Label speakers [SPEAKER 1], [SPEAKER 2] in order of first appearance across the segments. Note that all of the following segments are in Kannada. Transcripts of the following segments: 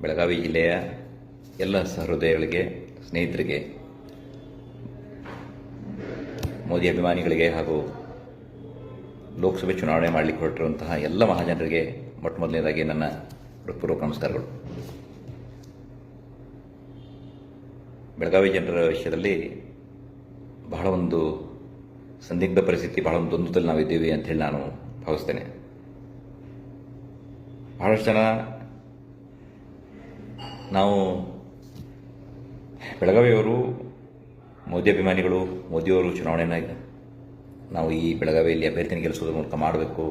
[SPEAKER 1] ಬೆಳಗಾವಿ ಜಿಲ್ಲೆಯ ಎಲ್ಲ ಸಹೃದಯಗಳಿಗೆ, ಸ್ನೇಹಿತರಿಗೆ, ಮೋದಿ ಅಭಿಮಾನಿಗಳಿಗೆ ಹಾಗೂ ಲೋಕಸಭೆ ಚುನಾವಣೆ ಮಾಡಲಿಕ್ಕೆ ಹೊರಟಿರುವಂತಹ ಎಲ್ಲ ಮಹಾಜನರಿಗೆ ಮೊಟ್ಟ ಮೊದಲನೇದಾಗಿ ನನ್ನ ಹೃತ್ಪೂರ್ವಕ ನಮಸ್ಕಾರಗಳು. ಬೆಳಗಾವಿ ಜನರ ವಿಷಯದಲ್ಲಿ ಬಹಳ ಒಂದು ಸಂದಿಗ್ಧ ಪರಿಸ್ಥಿತಿ, ಬಹಳ ಒಂದು ದ್ವಂದ್ವದಲ್ಲಿ ನಾವಿದ್ದೀವಿ ಅಂತ ಹೇಳಿ ನಾನು ಭಾವಿಸ್ತೇನೆ. ಬಹಳಷ್ಟು ಜನ ನಾವು ಬೆಳಗಾವಿಯವರು ಮೋದಿ ಅಭಿಮಾನಿಗಳು, ಮೋದಿಯವರು ಚುನಾವಣೆಯನ್ನು ನಾವು ಈ ಬೆಳಗಾವಿಯಲ್ಲಿ ಅಭ್ಯರ್ಥಿನ ಗೆಲ್ಲಿಸೋದ್ರ ಮೂಲಕ ಮಾಡಬೇಕು.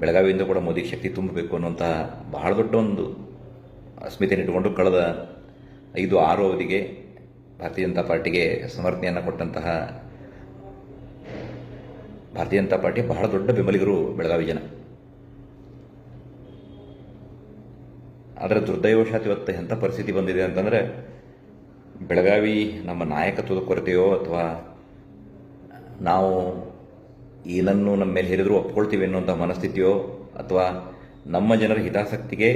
[SPEAKER 1] ಬೆಳಗಾವಿಯಿಂದ ಕೂಡ ಮೋದಿಗೆ ಶಕ್ತಿ ತುಂಬಬೇಕು ಅನ್ನುವಂತಹ ಬಹಳ ದೊಡ್ಡ ಒಂದು ಅಸ್ಮಿತೆಯನ್ನು ಇಟ್ಟುಕೊಂಡು ಕಳೆದ ಐದು, ಆರು ಅವಧಿಗೆ ಭಾರತೀಯ ಜನತಾ ಪಾರ್ಟಿಗೆ ಸಮರ್ಥನೆಯನ್ನು ಕೊಟ್ಟಂತಹ ಭಾರತೀಯ ಜನತಾ ಪಾರ್ಟಿ ಬಹಳ ದೊಡ್ಡ ಬೆಂಬಲಿಗರು ಬೆಳಗಾವಿ ಜನ. ಆದರೆ ದುರ್ದೈವಶಾತ್ ಇವತ್ತು ಎಂಥ ಪರಿಸ್ಥಿತಿ ಬಂದಿದೆ ಅಂತಂದರೆ, ಬೆಳಗಾವಿ ನಮ್ಮ ನಾಯಕತ್ವದ ಕೊರತೆಯೋ ಅಥವಾ ನಾವು ಏನನ್ನು ನಮ್ಮ ಮೇಲೆ ಹೇರಿದರೂ ಒಪ್ಕೊಳ್ತೀವಿ ಅನ್ನುವಂಥ ಮನಸ್ಥಿತಿಯೋ ಅಥವಾ ನಮ್ಮ ಜನರ ಹಿತಾಸಕ್ತಿಗೆ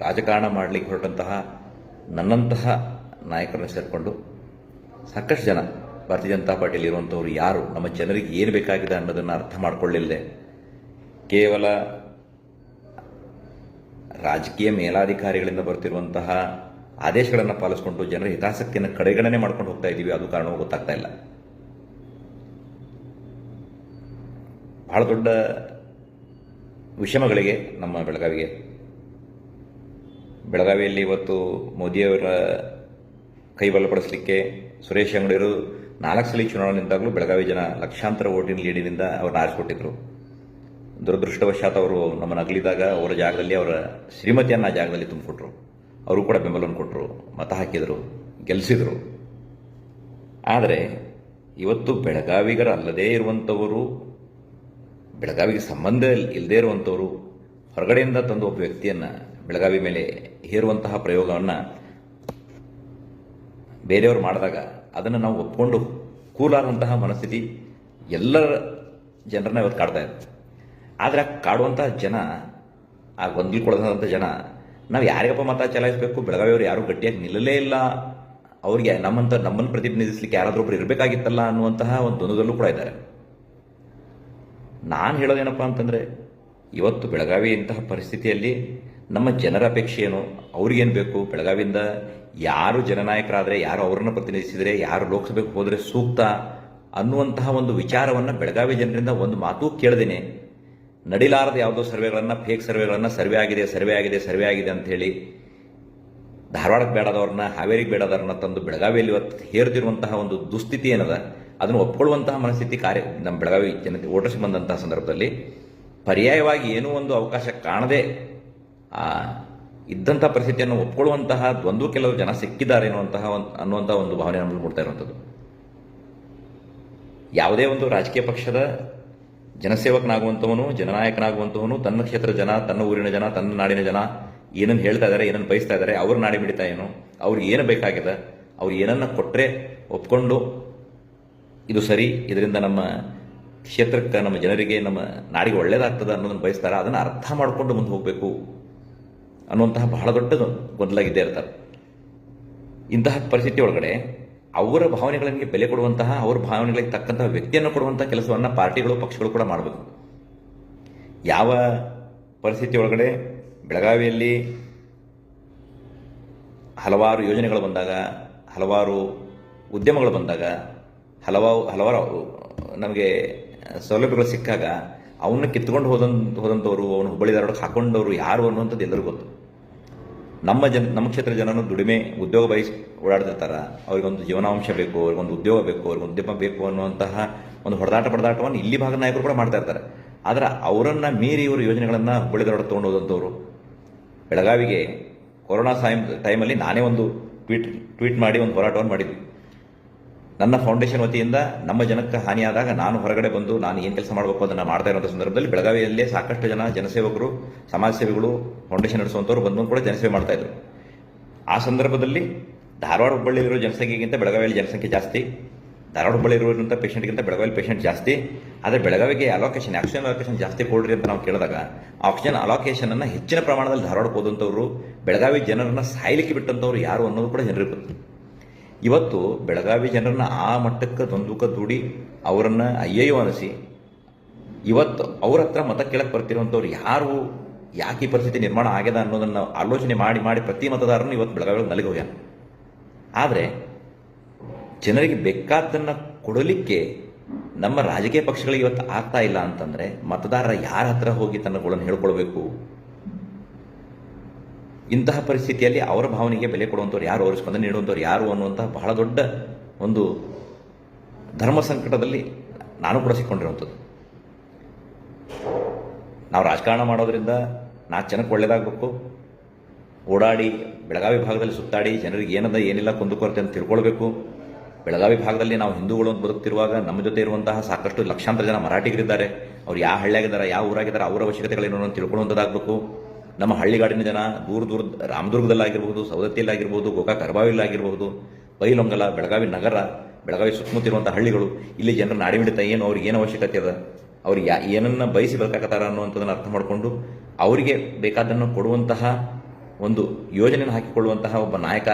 [SPEAKER 1] ರಾಜಕಾರಣ ಮಾಡಲಿಕ್ಕೆ ಹೊರಟಂತಹ ನನ್ನಂತಹ ನಾಯಕರನ್ನು ಸೇರಿಕೊಂಡು ಸಾಕಷ್ಟು ಜನ ಭಾರತೀಯ ಜನತಾ ಪಾರ್ಟಿಯಲ್ಲಿ ಇರುವಂಥವ್ರು ಯಾರು, ನಮ್ಮ ಜನರಿಗೆ ಏನು ಬೇಕಾಗಿದೆ ಅನ್ನೋದನ್ನು ಅರ್ಥ ಮಾಡಿಕೊಳ್ಳಿಲ್ಲದೆ ಕೇವಲ ರಾಜಕೀಯ ಮೇಲಾಧಿಕಾರಿಗಳಿಂದ ಬರ್ತಿರುವಂತಹ ಆದೇಶಗಳನ್ನು ಪಾಲಿಸಿಕೊಂಡು ಜನರ ಹಿತಾಸಕ್ತಿಯನ್ನು ಕಡೆಗಣನೆ ಮಾಡ್ಕೊಂಡು ಹೋಗ್ತಾ ಇದ್ದೀವಿ. ಅದು ಕಾರಣ ಗೊತ್ತಾಗ್ತಾ ಇಲ್ಲ. ಬಹಳ ದೊಡ್ಡ ವಿಷಮಗಳಿಗೆ ನಮ್ಮ ಬೆಳಗಾವಿಗೆ. ಬೆಳಗಾವಿಯಲ್ಲಿ ಇವತ್ತು ಮೋದಿಯವರ ಕೈ ಬಲಪಡಿಸಲಿಕ್ಕೆ ಸುರೇಶ್ ಅಂಗಡಿಯವರು ನಾಲ್ಕು ಸಲ ಚುನಾವಣೆ ನಿಂತಾಗಲೂ ಬೆಳಗಾವಿ ಜನ ಲಕ್ಷಾಂತರ ಓಟಿನ ಲೀಡಿನಿಂದ ಅವ್ರನ್ನ ಆರಿಸಿಕೊಟ್ಟಿದ್ರು. ದುರದೃಷ್ಟವಶಾತ್ ಅವರು ನಮ್ಮನ್ನು ಅಗಲಿದಾಗ ಅವರ ಜಾಗದಲ್ಲಿ ಅವರ ಶ್ರೀಮತಿಯನ್ನು ಆ ಜಾಗದಲ್ಲಿ ತುಂಬಿಕೊಟ್ರು. ಅವರು ಕೂಡ ಬೆಂಬಲವನ್ನು ಕೊಟ್ಟರು ಮತ ಹಾಕಿದರು ಗೆಲ್ಲಿಸಿದರು ಆದರೆ ಇವತ್ತು ಬೆಳಗಾವಿಗರ ಅಲ್ಲದೇ ಇರುವಂಥವರು, ಬೆಳಗಾವಿಗೆ ಸಂಬಂಧ ಇಲ್ಲದೇ ಇರುವಂಥವರು, ಹೊರಗಡೆಯಿಂದ ತಂದು ಒಬ್ಬ ವ್ಯಕ್ತಿಯನ್ನು ಬೆಳಗಾವಿ ಮೇಲೆ ಹೇರುವಂತಹ ಪ್ರಯೋಗವನ್ನು ಬೇರೆಯವರು ಮಾಡಿದಾಗ ಅದನ್ನು ನಾವು ಒಪ್ಕೊಂಡು ಕೂಲಾದಂತಹ ಮನಸ್ಥಿತಿ ಎಲ್ಲರ ಜನರನ್ನ ಇವತ್ತು ಕಾಡ್ತಾ ಇದೆ. ಆದರೆ ಆ ಕಾಡುವಂತಹ ಜನ, ಆ ಗೊಂದಲಕೊಳದಂಥ ಜನ, ನಾವು ಯಾರಿಗಪ್ಪ ಮತ ಚಲಾಯಿಸಬೇಕು? ಬೆಳಗಾವಿಯವರು ಯಾರೂ ಗಟ್ಟಿಯಾಗಿ ನಿಲ್ಲಲೇ ಇಲ್ಲ. ಅವರಿಗೆ ನಮ್ಮಂತ, ನಮ್ಮನ್ನು ಪ್ರತಿನಿಧಿಸಲಿಕ್ಕೆ ಯಾರಾದರೂ ಒಬ್ರು ಇರಬೇಕಾಗಿತ್ತಲ್ಲ ಅನ್ನುವಂತಹ ಒಂದು ದ್ವಂದ್ವದಲ್ಲೂ ಕೂಡ ಇದ್ದಾರೆ. ನಾನು ಹೇಳೋದೇನಪ್ಪ ಅಂತಂದರೆ, ಇವತ್ತು ಬೆಳಗಾವಿ ಇಂತಹ ಪರಿಸ್ಥಿತಿಯಲ್ಲಿ ನಮ್ಮ ಜನರ ಅಪೇಕ್ಷೆ ಏನು? ಅವ್ರಿಗೇನು ಬೇಕು? ಬೆಳಗಾವಿಯಿಂದ ಯಾರು ಜನನಾಯಕರಾದರೆ, ಯಾರು ಅವರನ್ನು ಪ್ರತಿನಿಧಿಸಿದರೆ, ಯಾರು ಲೋಕಸಭೆಗೆ ಹೋದರೆ ಸೂಕ್ತ ಅನ್ನುವಂತಹ ಒಂದು ವಿಚಾರವನ್ನು ಬೆಳಗಾವಿ ಜನರಿಂದ ಒಂದು ಮಾತು ಕೇಳದೇನೆ. ನಡಿಲಾರದ ಯಾವುದೋ ಸರ್ವೆಗಳನ್ನು ಫೇಕ್ ಸರ್ವೆಗಳನ್ನು ಸರ್ವೆ ಆಗಿದೆ ಸರ್ವೆ ಆಗಿದೆ ಸರ್ವೆ ಆಗಿದೆ ಅಂತ ಹೇಳಿ ಧಾರವಾಡಕ್ಕೆ ಬೇಡದವ್ರನ್ನ, ಹಾವೇರಿಗೆ ಬೇಡದವ್ರನ್ನ ತಂದು ಬೆಳಗಾವಿಯಲ್ಲಿ ಇವತ್ತು ಹೇರ್ದಿರುವಂತಹ ಒಂದು ದುಸ್ಥಿತಿ ಏನದ, ಅದನ್ನು ಒಪ್ಕೊಳ್ಳುವಂತಹ ಮನಸ್ಥಿತಿ ಕಾರ್ಯ, ನಮ್ಮ ಬೆಳಗಾವಿ ಜನತೆ ಓಟರ್ಸ್ ಬಂದಂತಹ ಸಂದರ್ಭದಲ್ಲಿ ಪರ್ಯಾಯವಾಗಿ ಏನೂ ಒಂದು ಅವಕಾಶ ಕಾಣದೆ, ಆ ಇದ್ದಂಥ ಪರಿಸ್ಥಿತಿಯನ್ನು ಒಪ್ಕೊಳ್ಳುವಂತಹ ದ್ವಂದ್ವ ಕೆಲವು ಜನ ಸಿಕ್ಕಿದ್ದಾರೆ ಅನ್ನುವಂತಹ ಒಂದು ಅನ್ನುವಂತಹ ಒಂದು ಭಾವನೆ ನಮ್ಮಲ್ಲಿ ಮೂಡ್ತಾ ಇರುವಂಥದ್ದು. ಯಾವುದೇ ಒಂದು ರಾಜಕೀಯ ಪಕ್ಷದ ಜನಸೇವಕನಾಗುವಂಥವನು ಜನನಾಯಕನಾಗುವಂಥವನು ತನ್ನ ಕ್ಷೇತ್ರ ಜನ, ತನ್ನ ಊರಿನ ಜನ, ತನ್ನ ನಾಡಿನ ಜನ, ಏನನ್ನು ಹೇಳ್ತಾ ಇದ್ದಾರೆ ಏನನ್ನು ಬಯಸ್ತಾ ಇದ್ದಾರೆ ಅವ್ರ ನಾಡಿ ಮಿಡಿತಾ ಏನು, ಅವ್ರಿಗೆ ಏನು ಬೇಕಾಗಿದೆ, ಅವ್ರು ಏನನ್ನ ಕೊಟ್ಟರೆ ಒಪ್ಕೊಂಡು ಇದು ಸರಿ, ಇದರಿಂದ ನಮ್ಮ ಕ್ಷೇತ್ರಕ್ಕೆ, ನಮ್ಮ ಜನರಿಗೆ, ನಮ್ಮ ನಾಡಿಗೆ ಒಳ್ಳೇದಾಗ್ತದೆ ಅನ್ನೋದನ್ನು ಬಯಸ್ತಾರೆ, ಅದನ್ನು ಅರ್ಥ ಮಾಡಿಕೊಂಡು ಮುಂದೆ ಹೋಗಬೇಕು ಅನ್ನುವಂತಹ ಬಹಳ ದೊಡ್ಡದು ಗೊಂದಲಾಗಿದ್ದೇ ಇರ್ತಾರೆ. ಇಂತಹ ಪರಿಸ್ಥಿತಿ ಒಳಗಡೆ ಅವರ ಭಾವನೆಗಳಿಗೆ ಬೆಲೆ ಕೊಡುವಂತಹ, ಅವರ ಭಾವನೆಗಳಿಗೆ ತಕ್ಕಂತಹ ವ್ಯಕ್ತಿಯನ್ನು ಕೊಡುವಂತಹ ಕೆಲಸವನ್ನು ಪಾರ್ಟಿಗಳು, ಪಕ್ಷಗಳು ಕೂಡ ಮಾಡಬೇಕು ಯಾವ ಪರಿಸ್ಥಿತಿ ಒಳಗಡೆ ಬೆಳಗಾವಿಯಲ್ಲಿ ಹಲವಾರು ಯೋಜನೆಗಳು ಬಂದಾಗ, ಹಲವಾರು ಉದ್ಯಮಗಳು ಬಂದಾಗ, ಹಲವಾರು ಹಲವಾರು ನಮಗೆ ಸೌಲಭ್ಯಗಳು ಸಿಕ್ಕಾಗ, ಅವನ್ನ ಕಿತ್ಕೊಂಡು ಹೋದಂತ ಹೋದಂಥವ್ರು ಅವನು ಹುಬ್ಬಳ್ಳಿ ಧಾರವಾಡಕ್ಕೆ ಹಾಕೊಂಡವರು ಯಾರು ಅನ್ನುವಂಥದ್ದು ಎಲ್ಲರಿಗೂ ಗೊತ್ತು. ನಮ್ಮ ಜನ, ನಮ್ಮ ಕ್ಷೇತ್ರ ಜನನು ದುಡಿಮೆ, ಉದ್ಯೋಗ ಬಯಸಿ ಓಡಾಡ್ತಿರ್ತಾರೆ. ಅವ್ರಿಗೊಂದು ಜೀವನಾಂಶ ಬೇಕು, ಅವ್ರಿಗೊಂದು ಉದ್ಯೋಗ ಬೇಕು, ಅವ್ರಿಗೊಂದು ಉದ್ಯಮ ಬೇಕು ಅನ್ನುವಂತಹ ಒಂದು ಹೊಡೆದಾಟ ಪಡೆದಾಟವನ್ನು ಇಲ್ಲಿ ಭಾಗದ ನಾಯಕರು ಕೂಡ ಮಾಡ್ತಾ ಇರ್ತಾರೆ. ಆದರೆ ಅವರನ್ನು ಮೀರಿ ಇವರು ಯೋಜನೆಗಳನ್ನು ಹುಬ್ಬಳ್ಳಿ ಧಾರವಾಡ ತೊಗೊಂಡು ಬೆಳಗಾವಿಗೆ ಕೊರೋನಾ ಸಾಯಂ ಟೈಮಲ್ಲಿ ನಾನೇ ಒಂದು ಟ್ವೀಟ್ ಟ್ವೀಟ್ ಮಾಡಿ ಒಂದು ಹೋರಾಟವನ್ನು ಮಾಡಿದ್ವಿ. ನನ್ನ ಫೌಂಡೇಶನ್ ವತಿಯಿಂದ ನಮ್ಮ ಜನಕ್ಕೆ ಹಾನಿಯಾದಾಗ ನಾನು ಹೊರಗಡೆ ಬಂದು ನಾನು ಏನು ಕೆಲಸ ಮಾಡಬೇಕು ಅದನ್ನು ಮಾಡ್ತಾ ಇರುವಂಥ ಸಂದರ್ಭದಲ್ಲಿ ಬೆಳಗಾವಿಯಲ್ಲೇ ಸಾಕಷ್ಟು ಜನ ಜನಸೇವಕರು, ಸಮಾಜ ಸೇವೆಗಳು ಫೌಂಡೇಶನ್ ನಡೆಸುವಂಥವ್ರು ಬಂದು ಕೂಡ ಜನಸೇವೆ ಮಾಡ್ತಾ ಇದ್ರು. ಆ ಸಂದರ್ಭದಲ್ಲಿ ಧಾರವಾಡ ಹುಬ್ಬಳ್ಳಿಯಲ್ಲಿರೋ ಜನಸಂಖ್ಯೆಗಿಂತ ಬೆಳಗಾವಿಯಲ್ಲಿ ಜನಸಂಖ್ಯೆ ಜಾಸ್ತಿ, ಧಾರವಾಡ ಹುಬ್ಬಳ್ಳಿ ಇರುವಂಥ ಪೇಷಂಟ್ಗಿಂತ ಬೆಳಗಾವಿ ಪೇಷಂಟ್ ಜಾಸ್ತಿ, ಆದರೆ ಬೆಳಗಾವಿಗೆ ಅಲೋಕೇಶನ್ ಆಕ್ಸಿಜನ್ ಅಲೋಕೇಶನ್ ಜಾಸ್ತಿ ಕೊಡ್ರಿ ಅಂತ ನಾವು ಕೇಳಿದಾಗ ಆಕ್ಸಿಜನ್ ಅಲೋಕೇಶನ್ ಅನ್ನು ಹೆಚ್ಚಿನ ಪ್ರಮಾಣದಲ್ಲಿ ಧಾರವಾಡಕ್ಕೆ ಹೋದಂಥವ್ರು ಬೆಳಗಾವಿ ಜನರನ್ನು ಸಾಯ್ಲಿಕ್ಕೆ ಬಿಟ್ಟಂಥವ್ರು ಯಾರು ಅನ್ನೋದು ಕೂಡ ಜನರಿಗೆ ಗೊತ್ತು ಇವತ್ತು ಬೆಳಗಾವಿ ಜನರನ್ನ ಆ ಮಟ್ಟಕ್ಕೆ ದೊಂದುಕ ದೂಡಿ ಅವರನ್ನು ಅಯ್ಯಯ್ಯೋ ಅನಿಸಿ. ಇವತ್ತು ಅವ್ರ ಹತ್ರ ಮತ ಕೇಳಕ್ಕೆ ಬರ್ತಿರುವಂಥವ್ರು ಯಾರು? ಯಾಕೆ ಈ ಪರಿಸ್ಥಿತಿ ನಿರ್ಮಾಣ ಆಗ್ಯದ ಅನ್ನೋದನ್ನು ಆಲೋಚನೆ ಮಾಡಿ ಮಾಡಿ ಪ್ರತಿ ಮತದಾರನು ಇವತ್ತು ಬೆಳಗಾವಿ ನಲಗಿ ಹೋಗ್ಯಾನ. ಆದರೆ ಜನರಿಗೆ ಬೇಕಾದ್ದನ್ನು ಕೊಡಲಿಕ್ಕೆ ನಮ್ಮ ರಾಜಕೀಯ ಪಕ್ಷಗಳಿಗೆ ಇವತ್ತು ಆಗ್ತಾ ಇಲ್ಲ ಅಂತಂದ್ರೆ ಮತದಾರರ ಯಾರ ಹತ್ರ ಹೋಗಿ ತನ್ನ ಗೋಳನ್ನು ಹೇಳ್ಕೊಳ್ಬೇಕು? ಇಂತಹ ಪರಿಸ್ಥಿತಿಯಲ್ಲಿ ಅವರ ಭಾವನೆಗೆ ಬೆಲೆ ಕೊಡುವಂಥವ್ರು ಯಾರು, ಅವ್ರ ಸ್ಪಂದನೆ ನೀಡುವಂಥವ್ರು ಯಾರು ಅನ್ನುವಂತಹ ಬಹಳ ದೊಡ್ಡ ಒಂದು ಧರ್ಮ ಸಂಕಟದಲ್ಲಿ ನಾನು ಕೂಡ ಸಿಕ್ಕೊಂಡಿರುವಂಥದ್ದು. ನಾವು ರಾಜಕಾರಣ ಮಾಡೋದ್ರಿಂದ ನಾ ಜನಕ್ಕೆ ಒಳ್ಳೇದಾಗಬೇಕು. ಓಡಾಡಿ ಬೆಳಗಾವಿ ಭಾಗದಲ್ಲಿ ಸುತ್ತಾಡಿ ಜನರಿಗೆ ಏನದ ಏನಿಲ್ಲ ಕುಂದುಕೊರತೆ ಅಂತ ತಿಳ್ಕೊಳ್ಬೇಕು. ಬೆಳಗಾವಿ ಭಾಗದಲ್ಲಿ ನಾವು ಹಿಂದೂಗಳು ಅಂತ ಬದುಕ್ತಿರುವಾಗ ನಮ್ಮ ಜೊತೆ ಇರುವಂತಹ ಸಾಕಷ್ಟು ಲಕ್ಷಾಂತರ ಜನ ಮರಾಠಿಗರಿದ್ದಾರೆ. ಅವ್ರು ಯಾವ ಹಳ್ಳಿಯಾಗಿದ್ದಾರೆ, ಯಾವ ಊರಾಗಿದ್ದಾರೆ, ಅವರ ಅವಶ್ಯಕತೆಗಳೇನು ಅಂತ ತಿಳ್ಕೊಳ್ಳುವಂಥದ್ದಾಗಬೇಕು ನಮ್ಮ ಹಳ್ಳಿಗಾಡಿನ ಜನ ದೂರ ದೂರ ರಾಮದುರ್ಗದಲ್ಲಾಗಿರ್ಬೋದು, ಸವದತ್ತಿಯಲ್ಲಾಗಿರ್ಬೋದು, ಗೋಕಾಕ್ ಕರಬಾವಿಲಾಗಿರ್ಬೋದು ಬೈಲೊಂಗಲ, ಬೆಳಗಾವಿ ನಗರ, ಬೆಳಗಾವಿ ಸುತ್ತಮುತ್ತ ಇರುವಂಥ ಹಳ್ಳಿಗಳು, ಇಲ್ಲಿ ಜನರ ನಾಡಿಮಿಡಿತ ಏನು, ಅವ್ರಿಗೆ ಏನು ಅವಶ್ಯಕತೆ ಅದ? ಅವ್ರು ಯಾ, ಏನನ್ನ ಬಯಸಿ ಬೇಕಾಕತ್ತಾರ ಅನ್ನುವಂಥದ್ದನ್ನು ಅರ್ಥ ಮಾಡಿಕೊಂಡು ಅವರಿಗೆ ಬೇಕಾದನ್ನು ಕೊಡುವಂತಹ ಒಂದು ಯೋಜನೆಯನ್ನು ಹಾಕಿಕೊಳ್ಳುವಂತಹ ಒಬ್ಬ ನಾಯಕ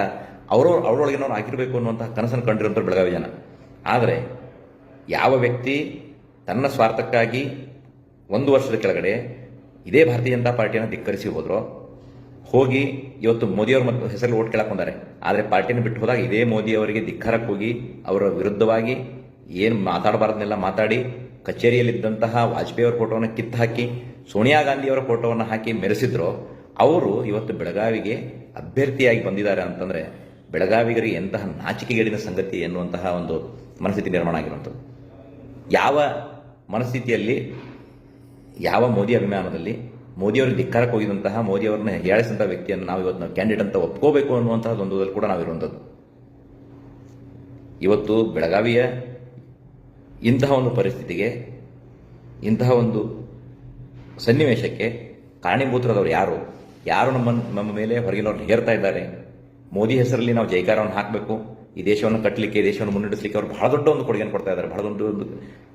[SPEAKER 1] ಅವರು ಅವರೊಳಗಿನವ್ರು ಹಾಕಿರಬೇಕು ಅನ್ನುವಂತಹ ಕನಸನ್ನು ಕಂಡಿರುವಂಥ ಬೆಳಗಾವಿ ಜನ. ಆದರೆ ಯಾವ ವ್ಯಕ್ತಿ ತನ್ನ ಸ್ವಾರ್ಥಕ್ಕಾಗಿ ಒಂದು ವರ್ಷದ ಕೆಳಗಡೆ ಇದೇ ಭಾರತೀಯ ಜನತಾ ಪಾರ್ಟಿಯನ್ನು ಧಿಕ್ಕರಿಸಿ ಹೋದ್ರು. ಹೋಗಿ ಇವತ್ತು ಮೋದಿಯವ್ರ ಮತ್ತು ಹೆಸರಲ್ಲಿ ಓಟ್ ಕೇಳಕ್ಕೆ ಬಂದಾರೆ ಆದರೆ ಪಾರ್ಟಿನ ಬಿಟ್ಟು ಹೋದಾಗ ಇದೇ ಮೋದಿ ಅವರಿಗೆ ಧಿಕ್ಕಾರಕ್ಕೆ ಹೋಗಿ ಅವರ ವಿರುದ್ಧವಾಗಿ ಏನು ಮಾತಾಡಬಾರ್ದನ್ನೆಲ್ಲ ಮಾತಾಡಿ ಕಚೇರಿಯಲ್ಲಿದ್ದಂತಹ ವಾಜಪೇಯಿ ಅವರ ಫೋಟೋವನ್ನು ಕಿತ್ತು ಹಾಕಿ, ಸೋನಿಯಾ ಗಾಂಧಿಯವರ ಫೋಟೋವನ್ನು ಹಾಕಿ ಮೆರೆಸಿದ್ರು. ಅವರು ಇವತ್ತು ಬೆಳಗಾವಿಗೆ ಅಭ್ಯರ್ಥಿಯಾಗಿ ಬಂದಿದ್ದಾರೆ ಅಂತಂದರೆ ಬೆಳಗಾವಿಗರಿಗೆ ಎಂತಹ ನಾಚಿಕೆಗೇಡಿನ ಸಂಗತಿ ಎನ್ನುವಂತಹ ಒಂದು ಮನಸ್ಥಿತಿ ನಿರ್ಮಾಣ ಆಗಿರುವಂಥದ್ದು. ಯಾವ ಮನಸ್ಥಿತಿಯಲ್ಲಿ ಯಾವ ಮೋದಿ ಅಭಿಮಾನದಲ್ಲಿ ಮೋದಿಯವರು ಧಿಕ್ಕಾರಕ್ಕೆ ಹೋಗಿದಂತಹ ಮೋದಿಯವರನ್ನ ಹೇಳಿಸಿದಂತಹ ವ್ಯಕ್ತಿಯನ್ನು ನಾವು ಇವತ್ತು ನಾವು ಕ್ಯಾಂಡಿಡೇಟ್ ಅಂತ ಒಪ್ಕೋಬೇಕು ಅನ್ನುವಂತಹ ದ್ವಂದ್ವದಲ್ಲಿ ಕೂಡ ನಾವಿರುವಂಥದ್ದು ಇವತ್ತು ಬೆಳಗಾವಿಯ ಇಂತಹ ಒಂದು ಪರಿಸ್ಥಿತಿಗೆ, ಇಂತಹ ಒಂದು ಸನ್ನಿವೇಶಕ್ಕೆ ಕಾರಣೀಭೂತರಾದವರು ಯಾರು? ಯಾರು ನಮ್ಮ ನಮ್ಮ ಮೇಲೆ ಹೊರಗಿನವ್ರನ್ನ ಹೇರ್ತಾ ಇದ್ದಾರೆ? ಮೋದಿ ಹೆಸರಲ್ಲಿ ನಾವು ಜೈಕಾರವನ್ನು ಹಾಕಬೇಕು. ಈ ದೇಶವನ್ನು ಕಟ್ಟಲಿಕ್ಕೆ ದೇಶವನ್ನು ಮುನ್ನಡೆಸಲಿಕ್ಕೆ ಅವರು ಬಹಳ ದೊಡ್ಡ ಒಂದು ಕೊಡುಗೆಯನ್ನು ಕೊಡ್ತಾ ಇದ್ದಾರೆ. ಬಹಳ ದೊಡ್ಡ ಒಂದು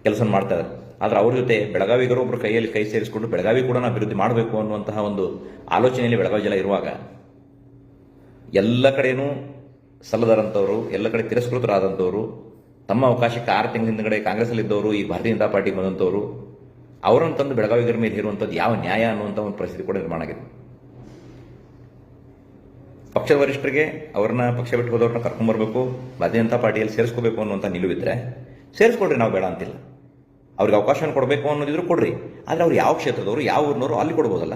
[SPEAKER 1] ಕೆಲಸ ಮಾಡ್ತಾ ಇದ್ದಾರೆ. ಆದರೆ ಅವ್ರ ಜೊತೆ ಬೆಳಗಾವಿಗರು ಒಬ್ಬರು ಕೈಯಲ್ಲಿ ಕೈ ಸೇರಿಸಿಕೊಂಡು ಬೆಳಗಾವಿ ಕೂಡ ನಾವು ಅಭಿವೃದ್ಧಿ ಮಾಡಬೇಕು ಅನ್ನುವಂತಹ ಒಂದು ಆಲೋಚನೆಯಲ್ಲಿ ಬೆಳಗಾವಿ ಜಿಲ್ಲೆ ಇರುವಾಗ, ಎಲ್ಲ ಕಡೆಯೂ ಸಲ್ಲದರಂಥವರು, ಎಲ್ಲ ಕಡೆ ತಿರಸ್ಕೃತರಾದಂಥವರು, ತಮ್ಮ ಅವಕಾಶಕ್ಕೆ ಆರು ತಿಂಗಳ ಹಿಂದ್ಗಡೆ ಕಾಂಗ್ರೆಸ್ಸಲ್ಲಿದ್ದವರು, ಈ ಭಾರತೀಯ ಜನತಾ ಪಾರ್ಟಿಗೆ ಬಂದಂಥವ್ರು, ಅವರನ್ನು ತಂದು ಬೆಳಗಾವಿಗರ ಮೇಲೆ ಇರುವಂಥದ್ದು ಯಾವ ನ್ಯಾಯ ಅನ್ನುವಂಥ ಒಂದು ಪರಿಸ್ಥಿತಿ ಕೂಡ ನಿರ್ಮಾಣ ಆಗಿದೆ. ಪಕ್ಷದ ವರಿಷ್ಠರಿಗೆ ಅವ್ರನ್ನ ಪಕ್ಷ ಬಿಟ್ಟು ಹೋದವ್ರನ್ನ ಕರ್ಕೊಂಡ್ಬರ್ಬೇಕು ಭಾರತೀಯ ಜನತಾ ಪಾರ್ಟಿಯಲ್ಲಿ ಸೇರಿಸ್ಕೋಬೇಕು ಅನ್ನುವಂಥ ನಿಲುವಿದ್ರೆ ಸೇರಿಸ್ಕೊಡ್ರಿ ನಾವು ಬೇಡ ಅಂತಿಲ್ಲ. ಅವ್ರಿಗೆ ಅವಕಾಶವನ್ನು ಕೊಡಬೇಕು ಅನ್ನೋದಿದ್ರು ಕೊಡ್ರಿ. ಆದರೆ ಅವ್ರು ಯಾವ ಕ್ಷೇತ್ರದವರು, ಯಾವ ಊರಿನವರು ಅಲ್ಲಿ ಕೊಡ್ಬೋದಲ್ಲ?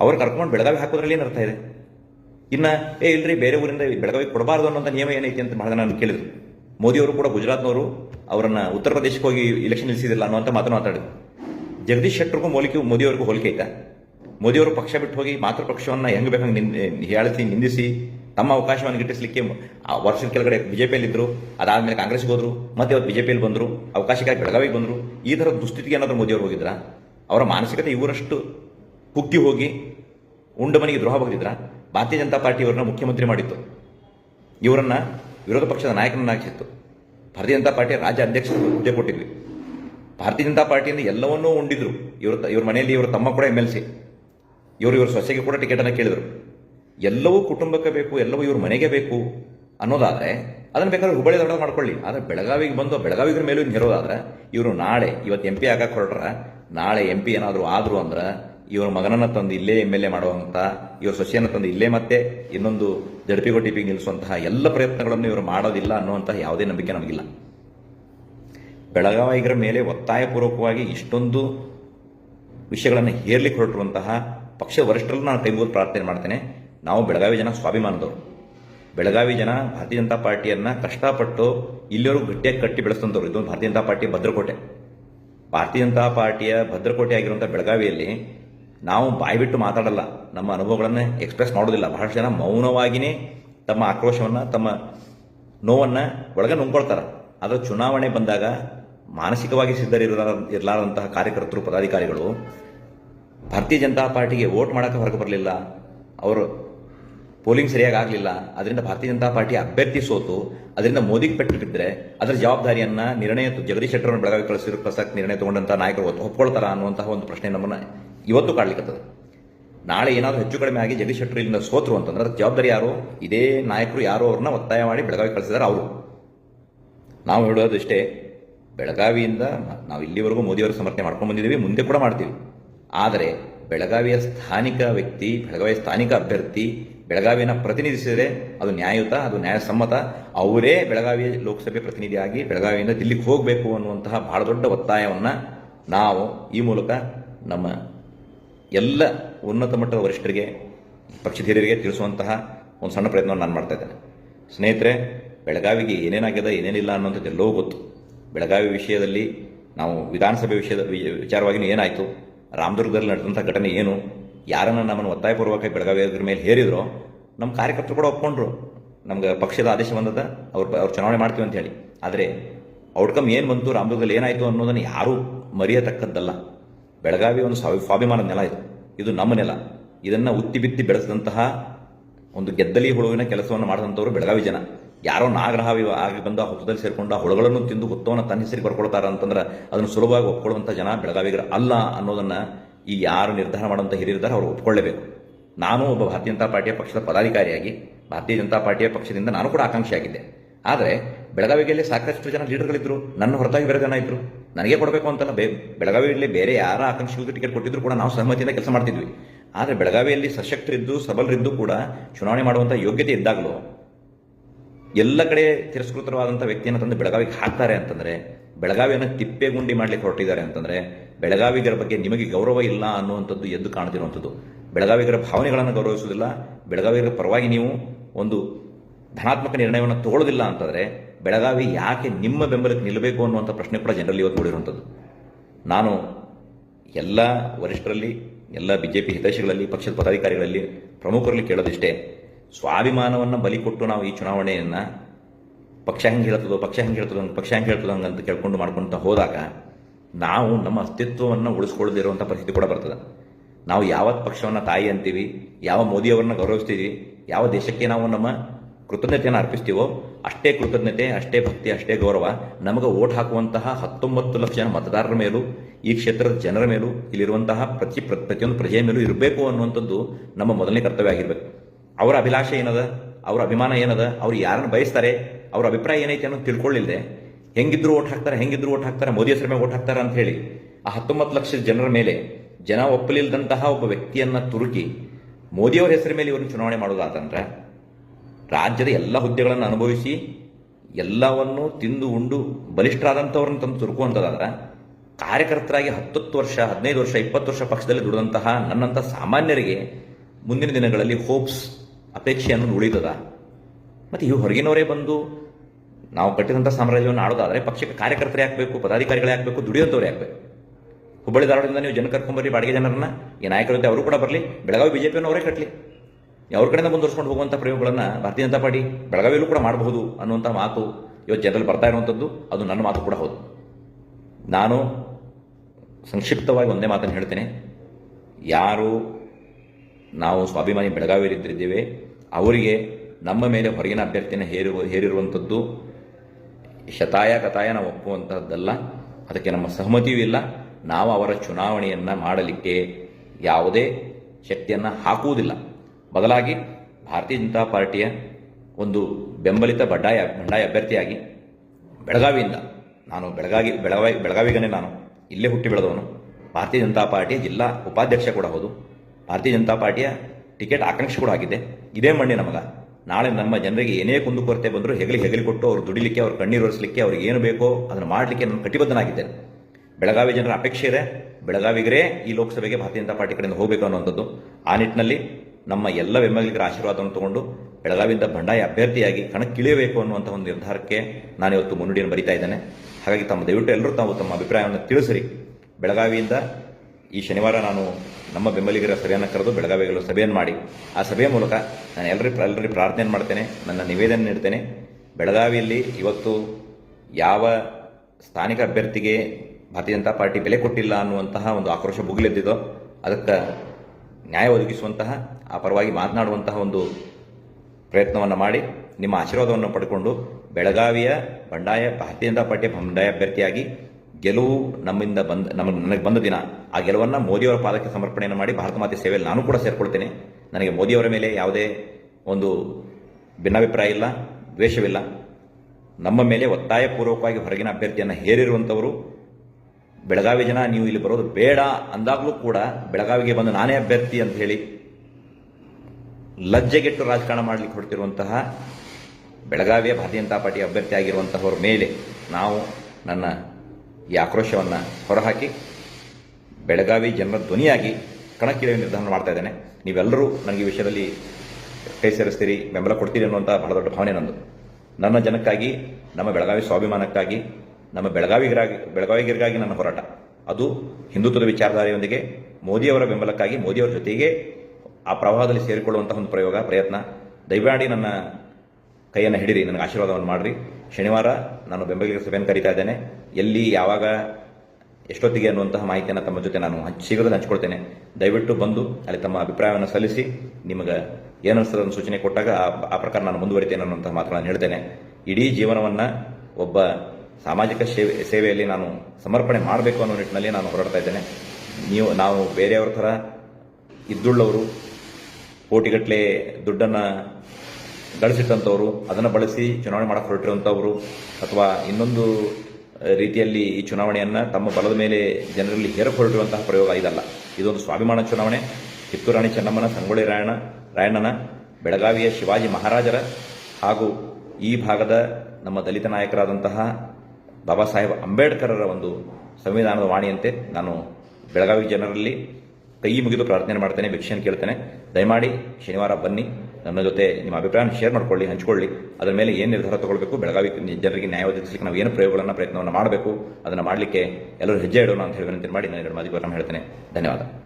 [SPEAKER 1] ಅವ್ರು ಕರ್ಕೊಂಡು ಬೆಳಗಾವಿ ಹಾಕೋದ್ರಲ್ಲಿ ಏನು ಅರ್ಥ ಇದೆ? ಇನ್ನು, ಏ, ಇಲ್ರಿ, ಬೇರೆ ಊರಿಂದ ಬೆಳಗಾವಿ ಕೊಡಬಾರ್ದು ಅನ್ನೋಂಥ ನಿಯಮ ಏನೈತಿ? ಅಂತ ಬಹಳ ನಾನು ಕೇಳಿದ್ರು. ಮೋದಿಯವರು ಕೂಡ ಗುಜರಾತ್ನವರು ಅವರನ್ನು ಉತ್ತರ ಪ್ರದೇಶಕ್ಕೆ ಹೋಗಿ ಇಲೆಕ್ಷನ್ ನಿಲ್ಲಿಸಿದಿಲ್ಲ ಅನ್ನುವಂಥ ಮಾತನ್ನು ಮಾತಾಡಿದ್ರು. ಜಗದೀಶ್ ಶೆಟ್ಟರ್ಗೂ ಮೋಲಿಕೆ, ಮೋದಿಯವ್ರಿಗೂ ಹೋಲಿಕೆ ಐತಾ? ಮೋದಿಯವರು ಪಕ್ಷ ಬಿಟ್ಟು ಹೋಗಿ ಮಾತೃ ಪಕ್ಷವನ್ನು ಹೆಂಗ್ ಬೇಕಂಗೆ ನಿಂದ ಹೇಳಿಸಿ ನಿಂದಿಸಿ ತಮ್ಮ ಅವಕಾಶವನ್ನು ಗಿಟ್ಟಿಸಲಿಕ್ಕೆ ಆ ವರ್ಷದ ಕೆಳಗಡೆ ಬಿಜೆಪಿಯಲ್ಲಿ ಇದ್ರು ಅದಾದ್ಮೇಲೆ ಕಾಂಗ್ರೆಸ್ಗೆ ಹೋದ್ರು, ಮತ್ತೆ ಅವತ್ತು ಬಿಜೆಪಿಯಲ್ಲಿ ಬಂದರು, ಅವಕಾಶಕ್ಕಾಗಿ ಬೆಳಗಾವಿಗೆ ಬಂದರು, ಈ ಥರ ದುಸ್ಥಿತಿಗೆ ಏನಾದರೂ ಮೋದಿಯವರು ಹೋಗಿದ್ರ? ಅವರ ಮಾನಸಿಕತೆ ಇವರಷ್ಟು ಕುಗ್ಗಿ ಹೋಗಿ ಉಂಡ ಮನೆಗೆ ದ್ರೋಹ ಬಗೆದಿದ್ರ? ಭಾರತೀಯ ಜನತಾ ಪಾರ್ಟಿ ಇವರನ್ನ ಮುಖ್ಯಮಂತ್ರಿ ಮಾಡಿತ್ತು. ಇವರನ್ನ ವಿರೋಧ ಪಕ್ಷದ ನಾಯಕನನ್ನಾಗಿಸಿತ್ತು. ಭಾರತೀಯ ಜನತಾ ಪಾರ್ಟಿಯ ರಾಜ್ಯ ಅಧ್ಯಕ್ಷ ಹುದ್ದೆ ಕೊಟ್ಟಿದ್ವಿ. ಭಾರತೀಯ ಜನತಾ ಪಾರ್ಟಿಯಿಂದ ಎಲ್ಲವನ್ನೂ ಉಂಡಿದ್ರು. ಇವರು ಇವ್ರ ಮನೆಯಲ್ಲಿ ಇವರು ತಮ್ಮ ಕೂಡ ಎಂ ಎಲ್ ಸಿ ಇವರು ಇವರು ಸೊಸೆಗೆ ಕೂಡ ಟಿಕೆಟನ್ನು ಕೇಳಿದ್ರು. ಎಲ್ಲವೂ ಕುಟುಂಬಕ್ಕೆ ಬೇಕು, ಎಲ್ಲವೂ ಇವ್ರ ಮನೆಗೆ ಬೇಕು ಅನ್ನೋದಾದರೆ ಅದನ್ನ ಬೇಕಾದ್ರೆ ಹುಬ್ಬಳ್ಳಿ ದೊಡ್ಡ ಮಾಡ್ಕೊಳ್ಳಿ. ಆದ್ರೆ ಬೆಳಗಾವಿಗೆ ಬಂದು, ಬೆಳಗಾವಿಗರ ಮೇಲೂ ಹೇರೋದಾದ್ರೆ ಇವರು ನಾಳೆ, ಇವತ್ತು ಎಂ ಪಿ ಆಗಕ್ಕೆ ನಾಳೆ ಎಂ ಪಿ ಏನಾದರೂ ಆದ್ರು ಅಂದ್ರೆ ಇವ್ರ ಮಗನನ್ನ ತಂದು ಇಲ್ಲೇ ಎಂ ಎಲ್ ಎ ಮಾಡುವಂತ, ಇವ್ರ ಸೊಸೆಯನ್ನು ತಂದು ಇಲ್ಲೇ ಮತ್ತೆ ಇನ್ನೊಂದು ಜಡಪಿಗೊಟ್ಟಿಪಿಗೆ ಟಿಪಿಗೆ ನಿಲ್ಲಿಸುವಂತಹ ಎಲ್ಲ ಪ್ರಯತ್ನಗಳನ್ನು ಇವರು ಮಾಡೋದಿಲ್ಲ ಅನ್ನುವಂತಹ ಯಾವುದೇ ನಂಬಿಕೆ ನಮಗಿಲ್ಲ. ಬೆಳಗಾವಿಗರ ಮೇಲೆ ಒತ್ತಾಯಪೂರ್ವಕವಾಗಿ ಇಷ್ಟೊಂದು ವಿಷಯಗಳನ್ನು ಹೇರ್ಲಿಕ್ಕೆ ಹೊರಟಿರುವಂತಹ ಪಕ್ಷ ವರಿಷ್ಠರನ್ನು ನಾನು ಕೈಗೂದು ಪ್ರಾರ್ಥನೆ ಮಾಡ್ತೇನೆ. ನಾವು ಬೆಳಗಾವಿ ಜನ ಸ್ವಾಭಿಮಾನದವರು. ಬೆಳಗಾವಿ ಜನ ಭಾರತೀಯ ಜನತಾ ಪಾರ್ಟಿಯನ್ನ ಕಷ್ಟಪಟ್ಟು ಇಲ್ಲಿವರೆಗೂ ಗಟ್ಟಿಯಾಗಿ ಕಟ್ಟಿ ಬೆಳೆಸ್ತಂಥವ್ರು ಇದು ಭಾರತೀಯ ಜನತಾ ಪಾರ್ಟಿ ಭದ್ರಕೋಟೆ. ಭಾರತೀಯ ಜನತಾ ಪಾರ್ಟಿಯ ಭದ್ರಕೋಟೆ ಆಗಿರುವಂಥ ಬೆಳಗಾವಿಯಲ್ಲಿ ನಾವು ಬಾಯ್ಬಿಟ್ಟು ಮಾತಾಡಲ್ಲ. ನಮ್ಮ ಅನುಭವಗಳನ್ನು ಎಕ್ಸ್ಪ್ರೆಸ್ ಮಾಡೋದಿಲ್ಲ. ಬಹಳಷ್ಟು ಜನ ಮೌನವಾಗಿಯೇ ತಮ್ಮ ಆಕ್ರೋಶವನ್ನು, ತಮ್ಮ ನೋವನ್ನು ಒಳಗೆ ನುಂಗ್ಕೊಳ್ತಾರೆ. ಆದರೆ ಚುನಾವಣೆ ಬಂದಾಗ ಮಾನಸಿಕವಾಗಿ ಸಿದ್ಧರಿರ ಇರಲಾರಂತಹ ಕಾರ್ಯಕರ್ತರು, ಪದಾಧಿಕಾರಿಗಳು, ಭಾರತೀಯ ಜನತಾ ಪಾರ್ಟಿಗೆ ವೋಟ್ ಮಾಡೋಕ್ಕೆ ಹೊರಗೆ ಬರಲಿಲ್ಲ. ಅವರು ಪೋಲಿಂಗ್ ಸರಿಯಾಗಿ ಆಗಲಿಲ್ಲ. ಅದರಿಂದ ಭಾರತೀಯ ಜನತಾ ಪಾರ್ಟಿ ಅಭ್ಯರ್ಥಿ ಸೋತು. ಅದರಿಂದ ಮೋದಿಗೆ ಪೆಟ್ಟು ಬಿದ್ದರೆ ಅದರ ಜವಾಬ್ದಾರಿಯನ್ನ ನಿರ್ಣಯ ಜಗದೀಶ್ ಶೆಟ್ಟರ್ ಬೆಳಗಾವಿ ಕಳಿಸಿರೋ ಪ್ರಸಕ್ತ ನಿರ್ಣಯ ತಗೊಂಡಂತ ನಾಯಕರು ಒಪ್ಕೊಳ್ತಾರ ಅನ್ನುವಂತಹ ಒಂದು ಪ್ರಶ್ನೆ ನಮ್ಮನ್ನ ಇವತ್ತು ಕಾಡ್ಲಿಕ್ಕತ್ತದ ನಾಳೆ ಏನಾದರೂ ಹೆಚ್ಚು ಕಡಿಮೆ ಆಗಿ ಜಗದೀಶ್ ಶೆಟ್ಟರ್ ಇಲ್ಲಿಂದ ಸೋತರು ಅಂತಂದ್ರೆ ಜವಾಬ್ದಾರಿ ಯಾರು? ಇದೇ ನಾಯಕರು ಯಾರು ಅವ್ರನ್ನ ಒತ್ತಾಯ ಮಾಡಿ ಬೆಳಗಾವಿ ಕಳಿಸಿದಾರೆ ಅವರು. ನಾವು ಹೇಳೋದು ಇಷ್ಟೇ, ಬೆಳಗಾವಿಯಿಂದ ನಾವು ಇಲ್ಲಿವರೆಗೂ ಮೋದಿಯವರು ಸಮರ್ಥನೆ ಮಾಡ್ಕೊಂಡು ಬಂದಿದ್ದೀವಿ, ಮುಂದೆ ಕೂಡ ಮಾಡ್ತೀವಿ. ಆದರೆ ಬೆಳಗಾವಿಯ ಸ್ಥಾನಿಕ ವ್ಯಕ್ತಿ, ಬೆಳಗಾವಿಯ ಸ್ಥಾನಿಕ ಅಭ್ಯರ್ಥಿ ಬೆಳಗಾವಿಯನ್ನು ಪ್ರತಿನಿಧಿಸಿದರೆ ಅದು ನ್ಯಾಯಯುತ, ಅದು ನ್ಯಾಯಸಮ್ಮತ. ಅವರೇ ಬೆಳಗಾವಿಯ ಲೋಕಸಭೆ ಪ್ರತಿನಿಧಿಯಾಗಿ ಬೆಳಗಾವಿಯಿಂದ ದಿಲ್ಲಿಗೆ ಹೋಗಬೇಕು ಅನ್ನುವಂತಹ ಬಹಳ ದೊಡ್ಡ ಒತ್ತಾಯವನ್ನು ನಾವು ಈ ಮೂಲಕ ನಮ್ಮ ಎಲ್ಲ ಉನ್ನತ ಮಟ್ಟದ ವರಿಷ್ಠರಿಗೆ ಪಕ್ಷದ ಹಿರಿಯರಿಗೆ ತಿಳಿಸುವಂತಹ ಒಂದು ಸಣ್ಣ ಪ್ರಯತ್ನವನ್ನು ನಾನು ಮಾಡ್ತಾ ಇದ್ದೇನೆ. ಸ್ನೇಹಿತರೆ, ಬೆಳಗಾವಿಗೆ ಏನೇನಾಗಿದೆ, ಏನೇನಿಲ್ಲ ಅನ್ನೋಂಥದ್ದು ಎಲ್ಲವೂ ಗೊತ್ತು. ಬೆಳಗಾವಿ ವಿಷಯದಲ್ಲಿ ನಾವು ವಿಧಾನಸಭೆ ವಿಷಯದ ವಿಚಾರವಾಗಿ ಏನಾಯಿತು, ರಾಮದುರ್ಗದಲ್ಲಿ ನಡೆದಂಥ ಘಟನೆ ಏನು ಯಾರನ್ನ ನಮ್ಮನ್ನು ಬೆಳಗಾವಿ ಅದ್ರ ಮೇಲೆ ಹೇರಿದ್ರು ನಮ್ಮ ಕಾರ್ಯಕರ್ತರು ಕೂಡ ಒಪ್ಕೊಂಡ್ರು. ನಮ್ಗೆ ಪಕ್ಷದ ಆದೇಶ ಬಂದದ, ಅವ್ರು ಅವ್ರು ಚುನಾವಣೆ ಮಾಡ್ತೀವಿ ಅಂತ ಹೇಳಿ. ಆದರೆ ಔಟ್ಕಮ್ ಏನು ಬಂತು, ರಾಮದುರ್ಗದಲ್ಲಿ ಏನಾಯಿತು ಅನ್ನೋದನ್ನು ಯಾರೂ ಮರೆಯತಕ್ಕದ್ದಲ್ಲ. ಬೆಳಗಾವಿ ಒಂದು ಸ್ವಾಭಿ ಸ್ವಾಭಿಮಾನದ ನೆಲ ಇದು. ಇದು ನಮ್ಮ ನೆಲ. ಇದನ್ನು ಉತ್ತಿ ಬಿತ್ತಿ ಬೆಳೆಸಿದಂತಹ ಒಂದು ಗೆದ್ದಲಿ ಹುಳುವಿನ ಕೆಲಸವನ್ನು ಮಾಡಿದಂಥವ್ರು ಬೆಳಗಾವಿ ಜನ. ಯಾರೋ ನಾಗರಹಾವಿ ಆಗಿ ಬಂದ ಸೇರಿಕೊಂಡ ಸೇರಿಕೊಂಡು ಹುಳುಗಳನ್ನು ತಿಂದು ಹುತ್ತವನ್ನು ತನ್ನ ಹೆಸರಿಗೆ ಬರ್ಕೊಳ್ತಾರ ಅಂತಂದ್ರೆ ಅದನ್ನು ಸುಲಭವಾಗಿ ಒಪ್ಕೊಳ್ಳುವಂಥ ಜನ ಬೆಳಗಾವಿಗರ ಅಲ್ಲ ಅನ್ನೋದನ್ನ ಈ ಯಾರು ನಿರ್ಧಾರ ಮಾಡುವಂಥ ಹಿರಿಯರಿದ್ದಾರೆ ಅವರು ಒಪ್ಪಿಕೊಳ್ಳಬೇಕು ನಾನು ಒಬ್ಬ ಭಾರತೀಯ ಜನತಾ ಪಾರ್ಟಿಯ ಪಕ್ಷದ ಪದಾಧಿಕಾರಿಯಾಗಿ, ಭಾರತೀಯ ಜನತಾ ಪಾರ್ಟಿಯ ಪಕ್ಷದಿಂದ ನಾನು ಕೂಡ ಆಕಾಂಕ್ಷಿಯಾಗಿದ್ದೆ. ಆದರೆ ಬೆಳಗಾವಿಯಲ್ಲಿ ಸಾಕಷ್ಟು ಜನ ಲೀಡರ್ಗಳಿದ್ರು, ನನ್ನ ಹೊರತಾಗಿ ಬೇರೆ ಜನ ಇದ್ರು. ನನಗೆ ಕೊಡಬೇಕು ಅಂತಲ್ಲ, ಬೇ, ಬೆಳಗಾವಿಯಲ್ಲಿ ಬೇರೆ ಯಾರ ಆಕಾಂಕ್ಷಿಗಳು ಟಿಕೆಟ್ ಕೊಟ್ಟಿದ್ರು ಕೂಡ ನಾವು ಸಹಮತಿಯಿಂದ ಕೆಲಸ ಮಾಡ್ತಿದ್ವಿ. ಆದರೆ ಬೆಳಗಾವಿಯಲ್ಲಿ ಸಶಕ್ತರಿದ್ದು, ಸಬಲರಿದ್ದು ಕೂಡ ಚುನಾವಣೆ ಮಾಡುವಂಥ ಯೋಗ್ಯತೆ ಇದ್ದಾಗಲೂ, ಎಲ್ಲ ಕಡೆ ತಿರಸ್ಕೃತವಾದಂಥ ವ್ಯಕ್ತಿಯನ್ನು ತಂದು ಬೆಳಗಾವಿಗೆ ಹಾಕ್ತಾರೆ ಅಂತಂದ್ರೆ, ಬೆಳಗಾವಿಯನ್ನು ತಿಪ್ಪೆಗುಂಡಿ ಮಾಡ್ಲಿಕ್ಕೆ ಹೊರಟಿದ್ದಾರೆ ಅಂತಂದ್ರೆ ಬೆಳಗಾವಿಗರ ಬಗ್ಗೆ ನಿಮಗೆ ಗೌರವ ಇಲ್ಲ ಅನ್ನುವಂಥದ್ದು ಎದ್ದು ಕಾಣ್ತಿರುವಂಥದ್ದು ಬೆಳಗಾವಿಗರ ಭಾವನೆಗಳನ್ನು ಗೌರವಿಸುವುದಿಲ್ಲ. ಬೆಳಗಾವಿಗರ ಪರವಾಗಿ ನೀವು ಒಂದು ಧನಾತ್ಮಕ ನಿರ್ಣಯವನ್ನು ತಗೊಳ್ಳೋದಿಲ್ಲ ಅಂತಂದರೆ ಬೆಳಗಾವಿ ಯಾಕೆ ನಿಮ್ಮ ಬೆಂಬಲಕ್ಕೆ ನಿಲ್ಲಬೇಕು ಅನ್ನುವಂಥ ಪ್ರಶ್ನೆ ಕೂಡ ಜನರಲ್ಲಿ ಇವತ್ತು ಮೂಡಿರುವಂಥದ್ದು. ನಾನು ಎಲ್ಲ ವರಿಷ್ಠರಲ್ಲಿ, ಎಲ್ಲ ಬಿಜೆಪಿ ಹಿತೈಷಿಗಳಲ್ಲಿ ಪಕ್ಷದ ಪದಾಧಿಕಾರಿಗಳಲ್ಲಿ ಪ್ರಮುಖರಲ್ಲಿ ಕೇಳೋದಿಷ್ಟೇ. ಸ್ವಾಭಿಮಾನವನ್ನು ಬಲಿ ಕೊಟ್ಟು ನಾವು ಈ ಚುನಾವಣೆಯನ್ನು ಪಕ್ಷ ಹೆಂಗೆ ಹೇಳ್ತದೋ, ಪಕ್ಷ ಹೆಂಗೆ ಹೇಳ್ತದೋ, ಪಕ್ಷ ಹೆಂಗೆ ಹೇಳ್ತದೋ ಅಂತ ಕೇಳ್ಕೊಂಡು ಮಾಡ್ಕೊತ ಹೋದಾಗ ನಾವು ನಮ್ಮ ಅಸ್ತಿತ್ವವನ್ನು ಉಳಿಸ್ಕೊಳ್ಳದಿರುವಂಥ ಪರಿಸ್ಥಿತಿ ಕೂಡ ಬರ್ತದೆ. ನಾವು ಯಾವ ಪಕ್ಷವನ್ನು ತಾಯಿ ಅಂತೀವಿ, ಯಾವ ಮೋದಿಯವರನ್ನ ಗೌರವಿಸ್ತೀವಿ, ಯಾವ ದೇಶಕ್ಕೆ ನಾವು ನಮ್ಮ ಕೃತಜ್ಞತೆಯನ್ನು ಅರ್ಪಿಸ್ತೀವೋ, ಅಷ್ಟೇ ಕೃತಜ್ಞತೆ, ಅಷ್ಟೇ ಭಕ್ತಿ, ಅಷ್ಟೇ ಗೌರವ, ನಮಗೆ ಓಟ್ ಹಾಕುವಂತಹ ಹತ್ತೊಂಬತ್ತು ಲಕ್ಷ ಜನ ಮತದಾರರ ಮೇಲೂ, ಈ ಕ್ಷೇತ್ರದ ಜನರ ಮೇಲೂ, ಇಲ್ಲಿರುವಂತಹ ಪ್ರತಿ ಪ್ರ- ಪ್ರತಿಯೊಂದು ಪ್ರಜೆಯ ಮೇಲೂ ಇರಬೇಕು ಅನ್ನುವಂಥದ್ದು ನಮ್ಮ ಮೊದಲನೇ ಕರ್ತವ್ಯ ಆಗಿರಬೇಕು. ಅವರ ಅಭಿಲಾಷೆ ಏನದ? ಅವರ ಅಭಿಮಾನ ಏನದ? ಅವ್ರು ಯಾರನ್ನು ಬಯಸ್ತಾರೆ? ಅವರ ಅಭಿಪ್ರಾಯ ಏನೈತೆ ಅನ್ನೋದು ತಿಳ್ಕೊಳ್ಳಿಲ್ಲದೆ ಹೆಂಗಿದ್ರು ಓಟ್ ಹಾಕ್ತಾರೆ, ಹೆಂಗಿದ್ರು ಓಟ್ ಹಾಕ್ತಾರೆ, ಮೋದಿ ಹೆಸರ ಮೇಲೆ ಓಟ್ ಹಾಕ್ತಾರೆ ಅಂತ ಹೇಳಿ ಆ ಹತ್ತೊಂಬತ್ತು ಲಕ್ಷ ಜನರ ಮೇಲೆ ಜನ ಒಪ್ಪಲಿಲ್ಲದಂತಹ ಒಬ್ಬ ವ್ಯಕ್ತಿಯನ್ನ ತುರುಕಿ ಮೋದಿಯವರ ಹೆಸರ ಮೇಲೆ ಇವ್ರನ್ನ ಚುನಾವಣೆ ಮಾಡೋದಾತಂದ್ರೆ ರಾಜ್ಯದ ಎಲ್ಲ ಹುದ್ದೆಗಳನ್ನು ಅನುಭವಿಸಿ ಎಲ್ಲವನ್ನು ತಿಂದು ಉಂಡು ಬಲಿಷ್ಠರಾದಂಥವ್ರನ್ನ ತಂದು ತುರುಕುವಂಥದ್ದಾದ್ರೆ ಕಾರ್ಯಕರ್ತರಾಗಿ ಹತ್ತತ್ತು ವರ್ಷ, ಹದಿನೈದು ವರ್ಷ, ಇಪ್ಪತ್ತು ವರ್ಷ ಪಕ್ಷದಲ್ಲಿ ದುಡಿದಂತಹ ನನ್ನಂಥ ಸಾಮಾನ್ಯರಿಗೆ ಮುಂದಿನ ದಿನಗಳಲ್ಲಿ ಹೋಪ್ಸ್ ಅಪೇಕ್ಷೆಯನ್ನು ಉಳಿತದ. ಮತ್ತು ಇವು ಹೊರಗಿನವರೇ ಬಂದು ನಾವು ಕಟ್ಟಿದಂಥ ಸಾಮ್ರಾಜ್ಯವನ್ನು ಆಡೋದಾದರೆ ಪಕ್ಷಕ್ಕೆ ಕಾರ್ಯಕರ್ತರೇ ಹಾಕಬೇಕು ಪದಾಧಿಕಾರಿಗಳೇ ಹಾಕಬೇಕು ದುಡಿಯುವಂಥವ್ರೇ ಹಾಕಬೇಕು ಹುಬ್ಬಳ್ಳಿ ಧಾರವಾಡದಿಂದ ನೀವು ಜನ ಕರ್ಕೊಂಬರ್ರಿ ಬಾಡಿಗೆ ಜನರನ್ನ, ಈ ನಾಯಕರಂತೆ ಅವರು ಕೂಡ ಬರಲಿ, ಬೆಳಗಾವಿ ಬಿಜೆಪಿಯನ್ನು ಅವರೇ ಕಟ್ಟಲಿ ಅವ್ರ ಕಡೆಯಿಂದ ಮುಂದುವರ್ಸ್ಕೊಂಡು ಹೋಗುವಂಥ ಪ್ರಯೋಗಗಳನ್ನು ಭಾರತೀಯ ಜನತಾ ಪಾರ್ಟಿ ಬೆಳಗಾವಿಯಲ್ಲೂ ಕೂಡ ಮಾಡಬಹುದು ಅನ್ನುವಂಥ ಮಾತು ಇವತ್ತು ಜನರಲ್ಲಿ ಬರ್ತಾ ಇರುವಂಥದ್ದು ಅದು ನನ್ನ ಮಾತು ಕೂಡ ಹೌದು. ನಾನು ಸಂಕ್ಷಿಪ್ತವಾಗಿ ಒಂದೇ ಮಾತನ್ನು ಹೇಳ್ತೇನೆ. ಯಾರು ನಾವು ಸ್ವಾಭಿಮಾನಿ ಬೆಳಗಾವಿಯಲ್ಲಿದ್ದರಿದ್ದೇವೆ ಅವರಿಗೆ ನಮ್ಮ ಮೇಲೆ ಹೊರಗಿನ ಅಭ್ಯರ್ಥಿಯನ್ನು ಹೇರಿರುವ ಹೇರಿರುವಂಥದ್ದು ಶತಾಯ ಕತಾಯ ನಾವು ಒಪ್ಪುವಂತಹದ್ದಲ್ಲ. ಅದಕ್ಕೆ ನಮ್ಮ ಸಹಮತಿಯೂ ಇಲ್ಲ. ನಾವು ಅವರ ಚುನಾವಣೆಯನ್ನ ಮಾಡಲಿಕ್ಕೆ ಯಾವುದೇ ಶಕ್ತಿಯನ್ನ ಹಾಕುವುದಿಲ್ಲ. ಬದಲಾಗಿ ಭಾರತೀಯ ಜನತಾ ಪಾರ್ಟಿಯ ಒಂದು ಬೆಂಬಲಿತ ಬಡ್ಡಾಯ ಬಂಡಾಯ ಅಭ್ಯರ್ಥಿಯಾಗಿ ಬೆಳಗಾವಿಯಿಂದ ನಾನು ಬೆಳಗಾವಿ ಬೆಳಗಾವಿ ಬೆಳಗಾವಿಗನೇ ನಾನು ಇಲ್ಲೇ ಹುಟ್ಟಿ ಬೆಳೆದವನು. ಭಾರತೀಯ ಜನತಾ ಪಾರ್ಟಿಯ ಜಿಲ್ಲಾ ಉಪಾಧ್ಯಕ್ಷ ಕೂಡ ಹೌದು. ಭಾರತೀಯ ಜನತಾ ಪಾರ್ಟಿಯ ಟಿಕೆಟ್ ಆಕಾಂಕ್ಷೆ ಕೂಡ ಆಗಿದೆ. ಇದೇ ಮಣ್ಣಿನ ಮಗ ನಾಳೆ ನಮ್ಮ ಜನರಿಗೆ ಏನೇ ಕುಂದುಕೊರತೆ ಬಂದರೂ ಹೆಗಲಿ ಹೆಗಲಿ ಕೊಟ್ಟು ಅವ್ರು ದುಡಿಲಿಕ್ಕೆ, ಅವ್ರ ಕಣ್ಣೀರು ಒರೆಸಲಿಕ್ಕೆ ಅವ್ರಿಗೆ ಏನು ಬೇಕೋ ಅದನ್ನು ಮಾಡಲಿಕ್ಕೆ ನಾನು ಕಟಿಬದ್ಧನಾಗಿದ್ದೇನೆ. ಬೆಳಗಾವಿ ಜನರ ಅಪೇಕ್ಷೆ ಇದೆ. ಬೆಳಗಾವಿಗರೇ ಈ ಲೋಕಸಭೆಗೆ ಭಾರತೀಯ ಜನತಾ ಪಾರ್ಟಿ ಕಡೆಯಿಂದ ಹೋಗಬೇಕು ಅನ್ನುವಂಥದ್ದು. ಆ ನಿಟ್ಟಿನಲ್ಲಿ ನಮ್ಮ ಎಲ್ಲ ಬೆಂಬಲಿಗರ ಆಶೀರ್ವಾದವನ್ನು ತಗೊಂಡು ಬೆಳಗಾವಿಯಿಂದ ಬಂಡಾಯ ಅಭ್ಯರ್ಥಿಯಾಗಿ ಕಣಕ್ಕಿಳಿಯಬೇಕು ಅನ್ನುವಂಥ ಒಂದು ನಿರ್ಧಾರಕ್ಕೆ ನಾನು ಇವತ್ತು ಮುನ್ನುಡಿಯನ್ನು ಬರಿತಾ ಇದ್ದೇನೆ. ಹಾಗಾಗಿ ತಮ್ಮ ದಯವಿಟ್ಟು ಎಲ್ಲರೂ ತಾವು ತಮ್ಮ ಅಭಿಪ್ರಾಯವನ್ನು ತಿಳಿಸಿರಿ. ಬೆಳಗಾವಿಯಿಂದ ಈ ಶನಿವಾರ ನಾನು ನಮ್ಮ ಬೆಂಬಲಿಗರ ಸಭೆಯನ್ನು ಕರೆದು ಬೆಳಗಾವಿಗಳು ಸಭೆಯನ್ನು ಮಾಡಿ. ಆ ಸಭೆಯ ಮೂಲಕ ನಾನು ಎಲ್ಲರಿ ಎಲ್ಲರಿ ಪ್ರಾರ್ಥನೆ ಮಾಡ್ತೇನೆ, ನನ್ನ ನಿವೇದನೆ ನೀಡ್ತೇನೆ. ಬೆಳಗಾವಿಯಲ್ಲಿ ಇವತ್ತು ಯಾವ ಸ್ಥಾನಿಕ ಅಭ್ಯರ್ಥಿಗೆ ಭಾರತೀಯ ಜನತಾ ಪಾರ್ಟಿ ಬೆಲೆ ಕೊಟ್ಟಿಲ್ಲ ಅನ್ನುವಂತಹ ಒಂದು ಆಕ್ರೋಶ ಭುಗಿಲೆದ್ದಿದೋ, ಅದಕ್ಕೆ ನ್ಯಾಯ ಒದಗಿಸುವಂತಹ, ಆ ಪರವಾಗಿ ಮಾತನಾಡುವಂತಹ ಒಂದು ಪ್ರಯತ್ನವನ್ನು ಮಾಡಿ, ನಿಮ್ಮ ಆಶೀರ್ವಾದವನ್ನು ಪಡ್ಕೊಂಡು ಬೆಳಗಾವಿಯ ಬಂಡಾಯ ಭಾರತೀಯ ಜನತಾ ಪಾರ್ಟಿಯ ಬಂಡಾಯ ಅಭ್ಯರ್ಥಿಯಾಗಿ ಗೆಲುವು ನಮ್ಮಿಂದ ಬಂದ ನಮ್ಮ ನನಗೆ ಬಂದ ದಿನ, ಆ ಗೆಲುವನ್ನು ಮೋದಿಯವರ ಪಾದಕ್ಕೆ ಸಮರ್ಪಣೆಯನ್ನು ಮಾಡಿ ಭಾರತ ಮಾತೆ ಸೇವೆಯಲ್ಲಿ ನಾನು ಕೂಡ ಸೇರಿಕೊಳ್ತೇನೆ. ನನಗೆ ಮೋದಿಯವರ ಮೇಲೆ ಯಾವುದೇ ಒಂದು ಭಿನ್ನಾಭಿಪ್ರಾಯ ಇಲ್ಲ, ದ್ವೇಷವಿಲ್ಲ. ನಮ್ಮ ಮೇಲೆ ಒತ್ತಾಯಪೂರ್ವಕವಾಗಿ ಹೊರಗಿನ ಅಭ್ಯರ್ಥಿಯನ್ನು ಹೇರಿರುವಂಥವರು ಬೆಳಗಾವಿ ಜನ, ನೀವು ಇಲ್ಲಿ ಬರೋದು ಬೇಡ ಅಂದಾಗಲೂ ಕೂಡ ಬೆಳಗಾವಿಗೆ ಬಂದು ನಾನೇ ಅಭ್ಯರ್ಥಿ ಅಂತ ಹೇಳಿ ಲಜ್ಜೆಗೆಟ್ಟು ರಾಜಕಾರಣ ಮಾಡಲಿಕ್ಕೆ ಹೊರಟಿರುವಂತಹ ಬೆಳಗಾವಿಯ ಭಾರತೀಯ ಜನತಾ ಪಾರ್ಟಿ ಅಭ್ಯರ್ಥಿ ಆಗಿರುವಂತಹವರ ಮೇಲೆ ನಾವು ನನ್ನ ಈ ಆಕ್ರೋಶವನ್ನು ಹೊರಹಾಕಿ ಬೆಳಗಾವಿ ಜನರ ಧ್ವನಿಯಾಗಿ ಕಣಕ್ಕಿಳಿಯುವ ನಿರ್ಧಾರ ಮಾಡ್ತಾ ಇದ್ದೇನೆ. ನೀವೆಲ್ಲರೂ ನನಗೆ ಈ ವಿಷಯದಲ್ಲಿ ಕೈ ಸೇರಿಸ್ತೀರಿ, ಬೆಂಬಲ ಕೊಡ್ತೀರಿ ಅನ್ನುವಂಥ ಬಹಳ ದೊಡ್ಡ ಭಾವನೆ ನಂದು. ನನ್ನ ಜನಕ್ಕಾಗಿ, ನಮ್ಮ ಬೆಳಗಾವಿ ಸ್ವಾಭಿಮಾನಕ್ಕಾಗಿ, ನಮ್ಮ ಬೆಳಗಾವಿಗರಾಗಿ, ಬೆಳಗಾವಿಗರಿಗಾಗಿ ನನ್ನ ಹೋರಾಟ. ಅದು ಹಿಂದುತ್ವದ ವಿಚಾರಧಾರೆಯೊಂದಿಗೆ, ಮೋದಿಯವರ ಬೆಂಬಲಕ್ಕಾಗಿ, ಮೋದಿಯವರ ಜೊತೆಗೆ ಆ ಪ್ರವಾಹದಲ್ಲಿ ಸೇರಿಕೊಳ್ಳುವಂತಹ ಒಂದು ಪ್ರಯೋಗ, ಪ್ರಯತ್ನ. ದಯಮಾಡಿ ನನ್ನ ಕೈಯನ್ನು ಹಿಡಿರಿ, ನನಗೆ ಆಶೀರ್ವಾದವನ್ನು ಮಾಡಿರಿ. ಶನಿವಾರ ನಾನು ಬೆಂಬಲಿಗರ ಸಭೆಯನ್ನು ಕರೀತಾ ಇದ್ದೇನೆ. ಎಲ್ಲಿ, ಯಾವಾಗ, ಎಷ್ಟೊತ್ತಿಗೆ ಅನ್ನುವಂತಹ ಮಾಹಿತಿಯನ್ನು ತಮ್ಮ ಜೊತೆ ನಾನು ಶೀಘ್ರದಲ್ಲಿ ಹಂಚ್ಕೊಳ್ತೇನೆ. ದಯವಿಟ್ಟು ಬಂದು ಅಲ್ಲಿ ತಮ್ಮ ಅಭಿಪ್ರಾಯವನ್ನು ಸಲ್ಲಿಸಿ, ನಿಮಗೆ ಏನಿಸ್ತದ ಅನಿಸ್ತದೆ ಸೂಚನೆ ಕೊಟ್ಟಾಗ ಆ ಪ್ರಕಾರ ನಾನು ಮುಂದುವರಿತೇನೆ ಅನ್ನುವಂತಹ ಮಾತುಗಳನ್ನು ಹೇಳ್ತೇನೆ. ಇಡೀ ಜೀವನವನ್ನು ಒಬ್ಬ ಸಾಮಾಜಿಕ ಸೇವೆ, ಸೇವೆಯಲ್ಲಿ ನಾನು ಸಮರ್ಪಣೆ ಮಾಡಬೇಕು ಅನ್ನೋ ನಿಟ್ಟಿನಲ್ಲಿ ನಾನು ಹೊರಡ್ತಾ ಇದ್ದೇನೆ. ನೀವು, ನಾವು ಬೇರೆಯವ್ರ ಥರ ಇದ್ದುಳ್ಳವರು ಕೋಟಿಗಟ್ಟಲೆ ದುಡ್ಡನ್ನು ಗಳಿಸಿಟ್ಟಂಥವ್ರು, ಅದನ್ನು ಬಳಸಿ ಚುನಾವಣೆ ಮಾಡಕ್ಕೆ ಹೊರಟಿರುವಂಥವ್ರು, ಅಥವಾ ಇನ್ನೊಂದು ರೀತಿಯಲ್ಲಿ ಈ ಚುನಾವಣೆಯನ್ನು ತಮ್ಮ ಬಲದ ಮೇಲೆ ಜನರಲ್ಲಿ ಹೇರಕ್ಕೆ ಹೊರಟಿರುವಂತಹ ಪ್ರಯೋಗ ಇದಲ್ಲ. ಇದೊಂದು ಸ್ವಾಭಿಮಾನ ಚುನಾವಣೆ. ಕಿತ್ತೂರು ರಾಣಿ ಚೆನ್ನಮ್ಮನ, ಸಂಗೊಳ್ಳಿ ರಾಯಣ್ಣ ರಾಯಣ್ಣನ, ಬೆಳಗಾವಿಯ ಶಿವಾಜಿ ಮಹಾರಾಜರ ಹಾಗೂ ಈ ಭಾಗದ ನಮ್ಮ ದಲಿತ ನಾಯಕರಾದಂತಹ ಬಾಬಾ ಸಾಹೇಬ್ ಅಂಬೇಡ್ಕರರ ಒಂದು ಸಂವಿಧಾನದ ವಾಣಿಯಂತೆ ನಾನು ಬೆಳಗಾವಿ ಜನರಲ್ಲಿ ಕೈ ಮುಗಿದು ಪ್ರಾರ್ಥನೆ ಮಾಡ್ತೇನೆ, ಭಿಕ್ಷೆಯನ್ನು ಕೇಳ್ತೇನೆ. ದಯಮಾಡಿ ಶನಿವಾರ ಬನ್ನಿ. ನನ್ನ ಜೊತೆ ನಿಮ್ಮ ಅಭಿಪ್ರಾಯನ ಶೇರ್ ಮಾಡ್ಕೊಳ್ಳಿ, ಹಂಚ್ಕೊಳ್ಳಿ. ಅದರ ಮೇಲೆ ಏನು ನಿರ್ಧಾರ ತಗೊಳ್ಬೇಕು? ಬೆಳಗಾವಿ ಜನರಿಗೆ ನ್ಯಾಯ ಒದಗಿಸಲಿಕ್ಕೆ ನಾವು ಏನು ಪ್ರಯೋಗಗಳನ್ನು, ಪ್ರಯತ್ನವನ್ನು ಮಾಡಬೇಕು? ಅದನ್ನು ಮಾಡಲಿಕ್ಕೆ ಎಲ್ಲರೂ ಹೆಜ್ಜೆ ಇಡೋಣ ಅಂತ ಹೇಳಿ ವಿನಂತಿ ಮಾಡಿ ನಾನು ಎರಡು ಮಾತುಗಳನ್ನು ಹೇಳ್ತೇನೆ. ಧನ್ಯವಾದ.